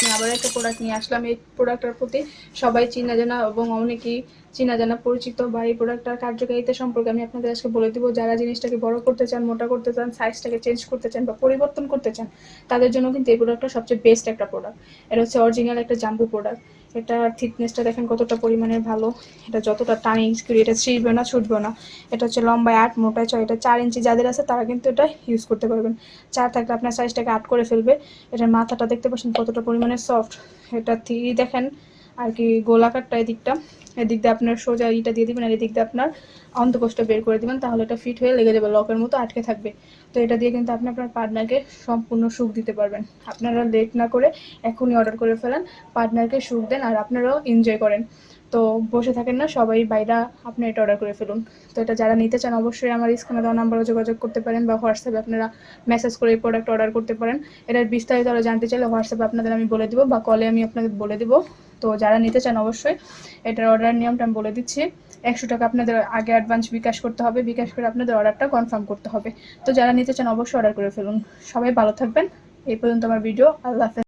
আমি আবার একটা প্রোডাক্ট নিয়ে আসলাম। এই প্রোডাক্টটার প্রতি সবাই চিনা জানা এবং অনেকেই চিনা জানা পরিচিত বা এই প্রোডাক্টটার কার্যকারিতা সম্পর্কে আমি আপনাদের আজকে বলে দিব। যারা জিনিসটাকে বড় করতে চান, মোটা করতে চান সাইজটাকে চেঞ্জ করতে চান বা পরিবর্তন করতে চান, তাদের জন্য কিন্তু এই প্রোডাক্টটা সবচেয়ে বেস্ট একটা প্রোডাক্ট এটা হচ্ছে অরিজিনাল একটা জাম্বু প্রোডাক্ট এটা থিকনেসটা দেখেন কতটা পরিমাণে ভালো। এটা যতটা টানে ইউজ করি এটা ছিঁড়বে না, ছুটবে না। এটা হচ্ছে লম্বায় আট মোটায় ছয়, এটা চার ইঞ্চি যাদের আছে তারা কিন্তু এটা ইউজ করতে পারবেন। চার থাকলে আপনার সাইজটাকে আট করে ফেলবে। এটার মাথাটা দেখতে পাচ্ছেন কতটা পরিমাণে সফট এটা থ্রি দেখেন আর কি গোলাকারটা এদিকটা। এদিক দিয়ে আপনার সোজা ইটা দিয়ে দিবেন আর এদিক দিয়ে আপনার অন্তকোষটা বের করে দিবেন, তাহলে এটা ফিট হয়ে লেগে যাবে, লকের মতো আটকে থাকবে। তো এটা দিয়ে কিন্তু আপনি আপনার পার্টনারকে সম্পূর্ণ সুখ দিতে পারবেন। আপনারা লেট না করে এখনই অর্ডার করে ফেলেন পার্টনারকে সুখ দেন আর আপনারাও এনজয় করেন। তো বসে থাকেন না, সবাই বাইরা আপনি এটা অর্ডার করে ফেলুন। তো এটা যারা নিতে চান, অবশ্যই আমার স্ক্রিনে দেওয়া নাম্বারে যোগাযোগ করতে পারেন বা হোয়াটসঅ্যাপে আপনারা মেসেজ করে এই প্রোডাক্ট অর্ডার করতে পারেন। এটার বিস্তারিত আরও জানতে চাইলে হোয়াটসঅ্যাপে আপনাদের আমি বলে দিব বা কলে আমি আপনাদের বলে দিব। তো যারা নিতে চান অবশ্যই এটার অর্ডার নিয়মটা আমি বলে দিচ্ছি। একশো টাকা আপনাদের আগে অ্যাডভান্স বিকাশ করতে হবে, বিকাশ করে আপনাদের অর্ডারটা কনফার্ম করতে হবে। তো যারা নিতে চান অবশ্যই অর্ডার করে ফেলুন। সবাই ভালো থাকবেন। এই পর্যন্ত আমার ভিডিও আল্লাহ হাফেজ।